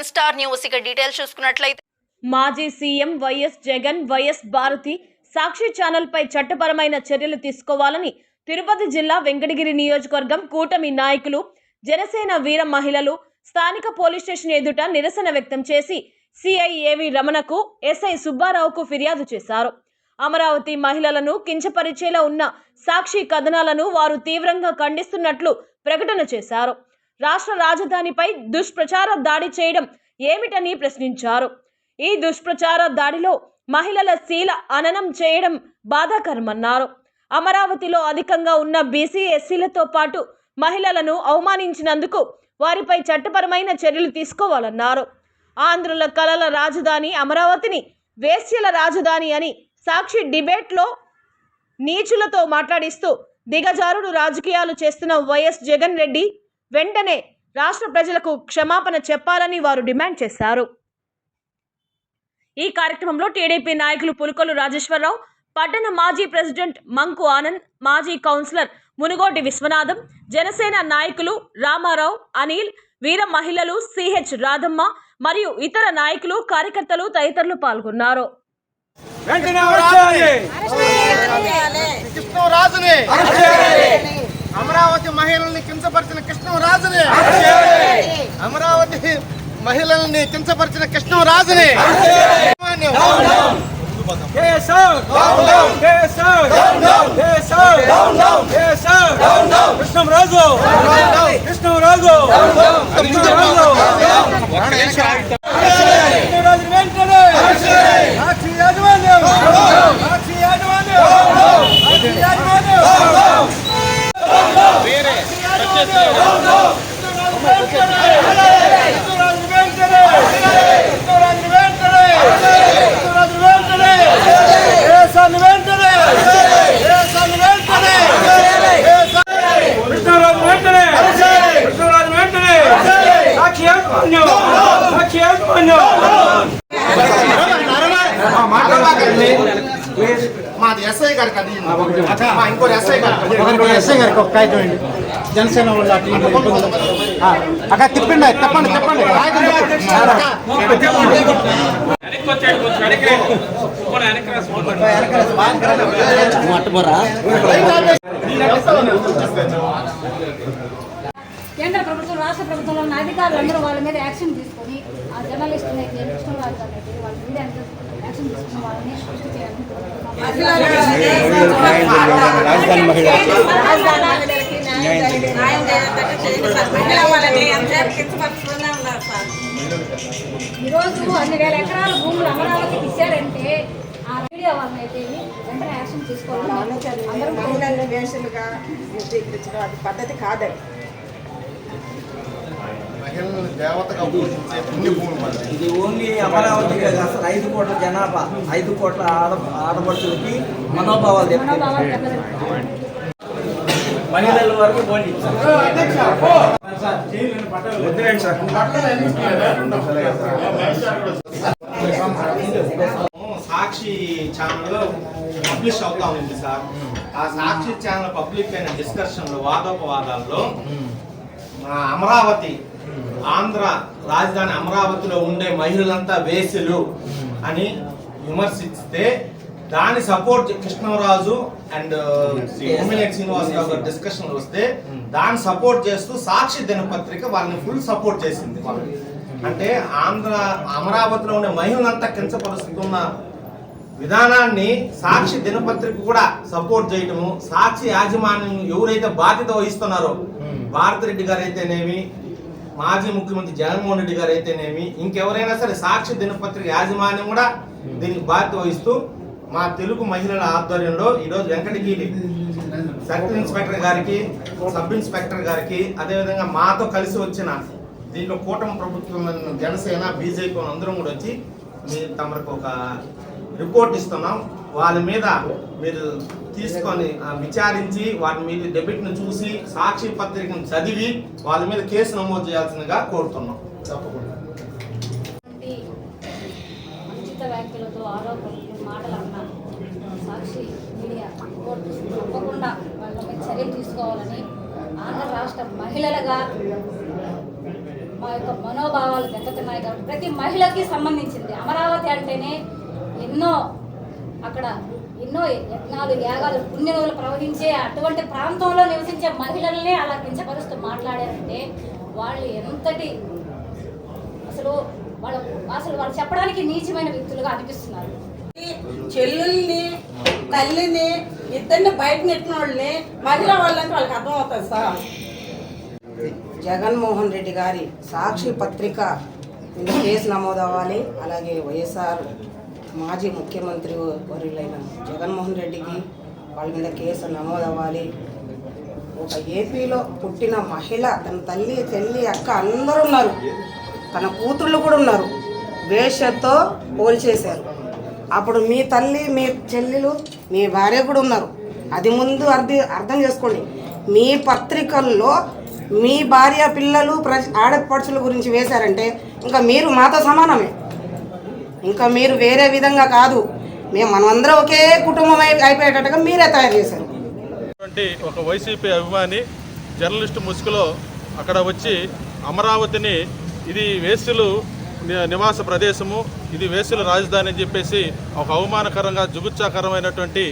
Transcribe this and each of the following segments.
One star news ఇక details చూసుకున్నట్లయితే మాజీ CM YS Jagan YS Bharathi Sakshi ఛానల్పై చట్టపరమైన చర్యలు తీసుకోవాలని తిరుపతి జిల్లా వెంకటగిరి నియోజకవర్గం కూటమి నాయకులు జనసేన వీర మహిళలు స్థానిక పోలీస్ స్టేషన్ ఎదుట నిరసన వ్యక్తం చేసి సిఐ ఏవి రమణకు ఎస్ఐ సుబ్బారావుకు ఫిర్యాదు చేశారు. అమరావతి మహిళలను కించపరిచేలా ఉన్న సాక్షి కథనాలను వారు తీవ్రంగా ఖండిస్తున్నట్లు ప్రకటన చేశారు. రాష్ట్ర రాజధానిపై దుష్ప్రచార దాడి చేయడం ఏమిటని ప్రశ్నించారు. ఈ దుష్ప్రచార దాడిలో మహిళల శీల అననం చేయడం బాధాకరమన్నారు. అమరావతిలో అధికంగా ఉన్న బీసీ ఎస్సీలతో పాటు మహిళలను అవమానించినందుకు వారిపై చట్టపరమైన చర్యలు తీసుకోవాలన్నారు. ఆంధ్రుల కళల రాజధాని అమరావతిని వేశ్యల రాజధాని అని సాక్షి డిబేట్లో నీచులతో మాట్లాడిస్తూ దిగజారుడు రాజకీయాలు చేస్తున్న వైఎస్ జగన్ రెడ్డి వెంటనే రాష్ట్ర ప్రజలకు క్షమాపణ చెప్పాలని వారు డిమాండ్ చేశారు. ఈ కార్యక్రమంలో టీడీపీ నాయకులు పులుకొల్లు రాజేశ్వరరావు పట్టణ మాజీ ప్రెసిడెంట్ మంకు ఆనంద్ మాజీ కౌన్సిలర్ మునుగోటి విశ్వనాథం జనసేన నాయకులు రామారావు అనిల్ వీర మహిళలు సిహెచ్ రాధమ్మ మరియు ఇతర నాయకులు కార్యకర్తలు తదితరులు పాల్గొన్నారు. వెంటనే కృష్ణరాజుని! అమరావతి మహిళల్ని కించపరిచిన కృష్ణరాజుని. అమరావతి మహిళల్ని కించపరిచిన కృష్ణరాజుని. కృష్ణరాజు. కృష్ణరాజు వెంటనే సాక్షి యాజమాన్యం సాక్షి యాజమాన్యం సాక్షి యాజమాన్యం కృష్ణరాజు వెంటనే కృష్ణరాజు వెంటనే కృష్ణరాజు వెంటనే దేశాన్ని వెంటనే దేశాన్ని వెంటనే కృష్ణరాజు వెంటనే కృష్ణరాజు వెంటనే సాక్షి యాజమాన్యం సాక్షి యాజమాన్యం మాది ఎస్ఐ ఎస్ఐ గారికి ఒక కాగితం జనసేన వాళ్ళు అట్లా తిప్పండి తప్పండి తిప్పండి కేంద్ర ప్రభుత్వం రాష్ట్ర ప్రభుత్వంలో ఉన్న అధికారులందరూ వాళ్ళ మీద యాక్షన్ తీసుకొని ఆ జర్నలిస్టులు వాళ్ళ మీద యాక్షన్ తీసుకుని వాళ్ళని సృష్టి చేయాలని రాజధాని మహిళ ఈరోజు అన్ని వేల ఎకరాల భూములు అమరావతికి ఇచ్చారంటే ఆ మీడియా వాళ్ళని అయితే వెంటనే యాక్షన్ తీసుకోవాలి. అందరూ మహిళల్ని వేషలుగా అది పద్ధతి కాదండి. మహిళల్ని దేవతగా పూజించే పుణ్య భూమి మాది ఇది ఓన్లీ అమరావతి కాదు అసలు ఐదు కోట్ల జనాభా ఐదు కోట్ల ఆడ ఆడపడుచులకి మనోభావాలు. మహిళల వరకు సాక్షి ఛానల్ పబ్లిష్ అవుతా ఉంది సార్. ఆ సాక్షి ఛానల్ పబ్లిక్ అయిన డిస్కషన్లో వాదోపవాదాల్లో మా అమరావతి ఆంధ్ర రాజధాని అమరావతిలో ఉండే మహిళలంతా వేసులు అని విమర్శిస్తే దాని సపోర్ట్ కృష్ణరాజు అండ్ శ్రీనివాస్ రావు గారు డిస్కషన్ వస్తే దాన్ని సపోర్ట్ చేస్తూ సాక్షి దినపత్రిక వాళ్ళని ఫుల్ సపోర్ట్ చేసింది. అంటే ఆంధ్ర అమరావతిలో ఉండే మహిళలంతా కించపరుస్తున్న విధానాన్ని సాక్షి దినపత్రిక కూడా సపోర్ట్ చేయటము సాక్షి యాజమాన్యం ఎవరైతే బాధ్యత వహిస్తున్నారో భారతిరెడ్డి గారు అయితేనేమి మాజీ ముఖ్యమంత్రి జగన్మోహన్ రెడ్డి గారు అయితేనేమి ఇంకెవరైనా సరే సాక్షి దినపత్రిక యాజమాన్యం కూడా దీనికి బాధ్యత వహిస్తూ మా తెలుగు మహిళల ఆధ్వర్యంలో ఈరోజు వెంకటగిరి సర్కిల్ ఇన్స్పెక్టర్ గారికి సబ్ ఇన్స్పెక్టర్ గారికి అదేవిధంగా మాతో కలిసి వచ్చిన దీంట్లో కూటమి ప్రభుత్వం జనసేన బీజేపీ అందరం కూడా వచ్చి తమకు ఒక రిపోర్ట్ ఇస్తున్నాం. వాళ్ళ మీద మీరు తీసుకొని విచారించి వాటి మీద డెబిట్ను చూసి సాక్షి పత్రికను చదివి వాళ్ళ మీద కేసు నమోదు చేయాల్సిందిగా కోరుతున్నాం. తప్పకుండా. ఇలాంటి అనుచిత వ్యాఖ్యలతో ఆరోపణలు మాటలు అన్న సాక్షి మీడియా కోర్టు తప్పకుండా వాళ్ళ మీద చర్యలు తీసుకోవాలని ఆంధ్ర రాష్ట్ర మహిళలుగా మా యొక్క మనోభావాలు దెబ్బతిన్నాయి కాబట్టి ప్రతి మహిళకి సంబంధించింది. అమరావతి అంటేనే ఎన్నో అక్కడ ఎన్నో యజ్ఞాలు యాగాలు పుణ్యనదులు ప్రవహించే అటువంటి ప్రాంతంలో నివసించే మహిళల్ని అలా కించపరుస్తూ మాట్లాడారంటే వాళ్ళు ఎంతటి అసలు వాళ్ళ అసలు వాళ్ళు చెప్పడానికి నీచమైన వ్యక్తులుగా అనిపిస్తున్నారు. చెల్లెల్ని తల్లిని ఇద్దరిని బయట నెట్టిన వాళ్ళని మహిళా వాళ్ళంటే వాళ్ళకి అర్థం అవుతుంది సార్. జగన్మోహన్ రెడ్డి గారి సాక్షి పత్రిక మీద కేసు నమోదు అవ్వాలి అలాగే వైఎస్ఆర్ మాజీ ముఖ్యమంత్రి వర్యులైన జగన్మోహన్ రెడ్డికి వాళ్ళ మీద కేసు నమోదు అవ్వాలి ఒక ఏపీలో పుట్టిన మహిళ తన తల్లి తల్లి అక్క అందరూ ఉన్నారు. తన కూతుళ్ళు కూడా ఉన్నారు. వేషతో పోల్చేశారు అప్పుడు మీ తల్లి మీ చెల్లెలు మీ భార్య కూడా ఉన్నారు. అది ముందు అర్థం అర్థం చేసుకోండి. మీ పత్రికల్లో మీ భార్య పిల్లలు ప్ర ఆడపడుచుల గురించి వేశారంటే ఇంకా మీరు మాతో సమానమే. ఇంకా మీరు వేరే విధంగా కాదు. మేము మనమందరం ఒకే కుటుంబం అయిపోయేటట్టుగా మీరే తయారు చేశారు. ఒక వైసీపీ అభిమాని జర్నలిస్ట్ ముసుగులో అక్కడ వచ్చి అమరావతిని ఇది వేసులు నివాస ప్రదేశము ఇది వేసుల రాజధాని అని చెప్పేసి ఒక అవమానకరంగా జుగుత్సాకరమైనటువంటి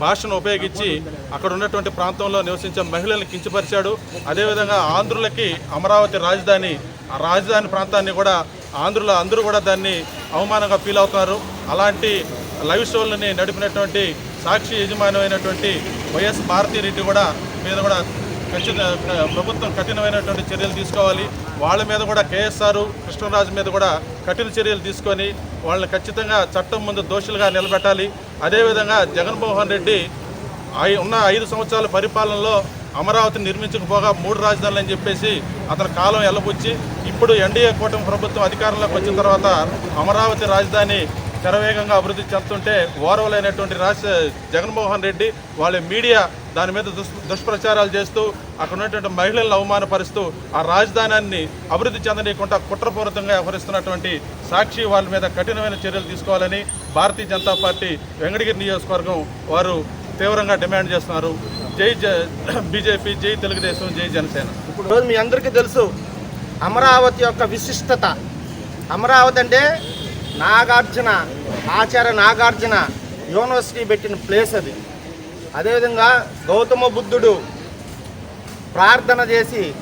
భాషను ఉపయోగించి అక్కడ ఉన్నటువంటి ప్రాంతంలో నివసించే మహిళలను కించపరిచాడు. అదేవిధంగా ఆంధ్రులకి అమరావతి రాజధాని ఆ రాజధాని ప్రాంతాన్ని కూడా ఆంధ్రుల అందరూ కూడా దాన్ని అవమానంగా ఫీల్ అవుతున్నారు. అలాంటి లైవ్ షోలని నడిపినటువంటి సాక్షి యజమానమైనటువంటి వైఎస్ భారతీరెడ్డి కూడా మీద కూడా ఖచ్చిత ప్రభుత్వం కఠినమైనటువంటి చర్యలు తీసుకోవాలి. వాళ్ళ మీద కూడా కేఎస్ఆర్ కృష్ణరాజు మీద కూడా కఠిన చర్యలు తీసుకొని వాళ్ళని ఖచ్చితంగా చట్టం ముందు దోషులుగా నిలబెట్టాలి. అదేవిధంగా జగన్మోహన్ రెడ్డి ఐ- ఉన్న ఐదు సంవత్సరాల పరిపాలనలో అమరావతిని నిర్మించకపోగా మూడు రాజధానులు అని చెప్పేసి అతని కాలం ఎల్లబుచ్చి ఇప్పుడు ఎన్డీఏ కూటమి ప్రభుత్వం అధికారంలోకి వచ్చిన తర్వాత అమరావతి రాజధాని శరవేగంగా అభివృద్ధి చెందుతుంటే ఓరవలైనటువంటి రాష్ట్ర జగన్మోహన్ రెడ్డి వాళ్ళ మీడియా దాని మీద దుష్ దుష్ప్రచారాలు చేస్తూ అక్కడ ఉన్నటువంటి మహిళలను అవమానపరుస్తూ ఆ రాజధానాన్ని అభివృద్ధి చెందనీయకుండా కుట్రపూరితంగా వ్యవహరిస్తున్నటువంటి సాక్షి వాళ్ళ మీద కఠినమైన చర్యలు తీసుకోవాలని భారతీయ జనతా పార్టీ వెంకటగిరి నియోజకవర్గం వారు తీవ్రంగా డిమాండ్ చేస్తున్నారు. జై బీజేపీ జై తెలుగుదేశం జై జనసేన. ఇప్పుడు మీ అందరికీ తెలుసు అమరావతి యొక్క విశిష్టత. అమరావతి అంటే నాగార్జున ఆచార్య నాగార్జున యూనివర్సిటీ పెట్టిన ప్లేస్ అది. అదేవిధంగా గౌతమ బుద్ధుడు ప్రార్థన చేసి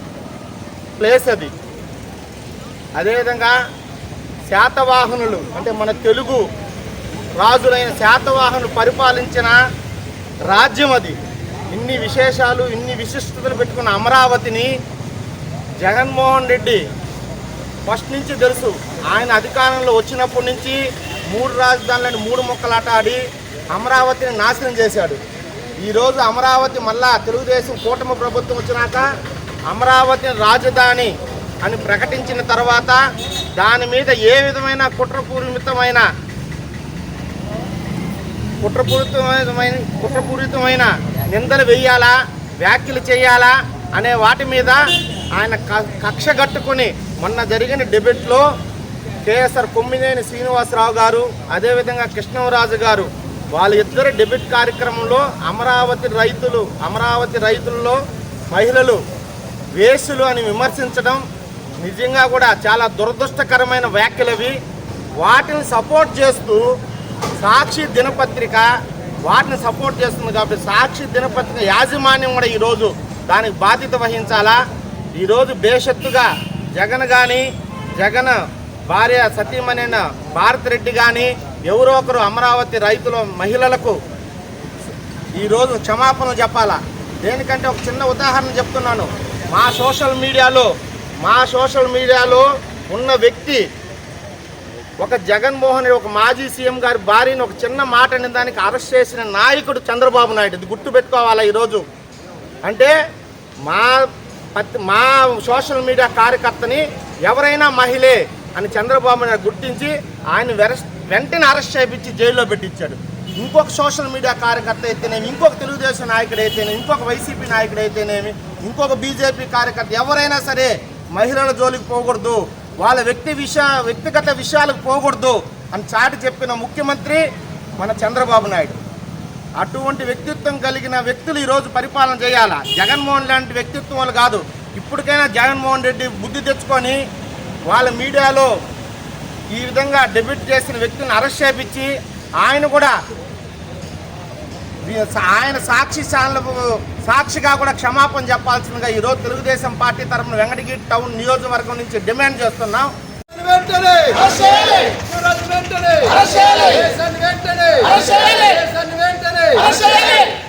ప్లేస్ అది. అదేవిధంగా శాతవాహనులు అంటే మన తెలుగు రాజులైన శాతవాహనులు పరిపాలించిన రాజ్యం అది. ఇన్ని విశేషాలు ఇన్ని విశిష్టతలు పెట్టుకున్న అమరావతిని జగన్మోహన్ రెడ్డి ఫస్ట్ నుంచి తెలుసు. ఆయన అధికారంలో వచ్చినప్పటి నుంచి మూడు రాజధానులను మూడు ముక్కలాట ఆడి అమరావతిని నాశనం చేశాడు. ఈరోజు అమరావతి మళ్ళా తెలుగుదేశం కూటమి ప్రభుత్వం వచ్చినాక అమరావతిని రాజధాని అని ప్రకటించిన తర్వాత దాని మీద ఏ విధమైన కుట్రపూరితమైన కుట్రపూరితమైన కుట్రపూరితమైన నిందలు వేయాలా వ్యాఖ్యలు చేయాలా అనే వాటి మీద ఆయన క- కక్ష కట్టుకొని మొన్న జరిగిన డిబేట్లో కేఎస్ఆర్ కొమ్మినేని శ్రీనివాసరావు గారు అదేవిధంగా కృష్ణరాజు గారు వాళ్ళ ఇద్దరు డెబిట్ కార్యక్రమంలో అమరావతి రైతులు అమరావతి రైతుల్లో మహిళలు వేసులు అని విమర్శించడం నిజంగా కూడా చాలా దురదృష్టకరమైన వ్యాఖ్యలు వాటిని సపోర్ట్ చేస్తూ సాక్షి దినపత్రిక వాటిని సపోర్ట్ చేస్తుంది కాబట్టి సాక్షి దినపత్రిక యాజమాన్యం కూడా ఈరోజు దానికి బాధ్యత వహించాలా? ఈరోజు బేషత్తుగా జగన్ కానీ జగన్ భార్య సతీమణైన భారతిరెడ్డి కానీ ఎవరో ఒకరు అమరావతి రైతుల మహిళలకు ఈరోజు క్షమాపణలు చెప్పాలా? దేనికంటే ఒక చిన్న ఉదాహరణ చెప్తున్నాను. మా సోషల్ మీడియాలో మా సోషల్ మీడియాలో ఉన్న వ్యక్తి ఒక జగన్మోహన్ ఒక మాజీ సీఎం గారి భార్యని ఒక చిన్న మాట అనే దానికి అరెస్ట్ చేసిన నాయకుడు చంద్రబాబు నాయుడు. ఇది గుర్తుపెట్టుకోవాలా ఈరోజు? అంటే మా మా సోషల్ మీడియా కార్యకర్తని ఎవరైనా మహిళే అని చంద్రబాబు నాయుడు గుర్తించి ఆయన వెంటనే అరెస్ట్ చేయించి జైల్లో పెట్టించాడు. ఇంకొక సోషల్ మీడియా కార్యకర్త అయితేనేమి ఇంకొక తెలుగుదేశం నాయకుడు అయితేనేమి ఇంకొక వైసీపీ నాయకుడు అయితేనేమి ఇంకొక బీజేపీ కార్యకర్త ఎవరైనా సరే మహిళల జోలికి పోకూడదు వాళ్ళ వ్యక్తి విషయ వ్యక్తిగత విషయాలకు పోకూడదు అని చాటి చెప్పిన ముఖ్యమంత్రి మన చంద్రబాబు నాయుడు. అటువంటి వ్యక్తిత్వం కలిగిన వ్యక్తులు ఈరోజు పరిపాలన చేయాలా? జగన్మోహన్ లాంటి వ్యక్తిత్వం వాళ్ళు కాదు. ఇప్పటికైనా జగన్మోహన్ రెడ్డి బుద్ధి తెచ్చుకొని వాళ్ళ మీడియాలో ఈ విధంగా డెబ్యూట్ చేసిన వ్యక్తిని అరెస్ట్ చేపించి ఆయన కూడా ఆయన సాక్షి సాక్షిగా కూడా క్షమాపణ చెప్పాల్సిందిగా ఈరోజు తెలుగుదేశం పార్టీ తరఫున వెంకటగిరి టౌన్ నియోజకవర్గం నుంచి డిమాండ్ చేస్తున్నాం. వెంటనే! వెంటనే! వెంటనే వెంటనే వెంటనే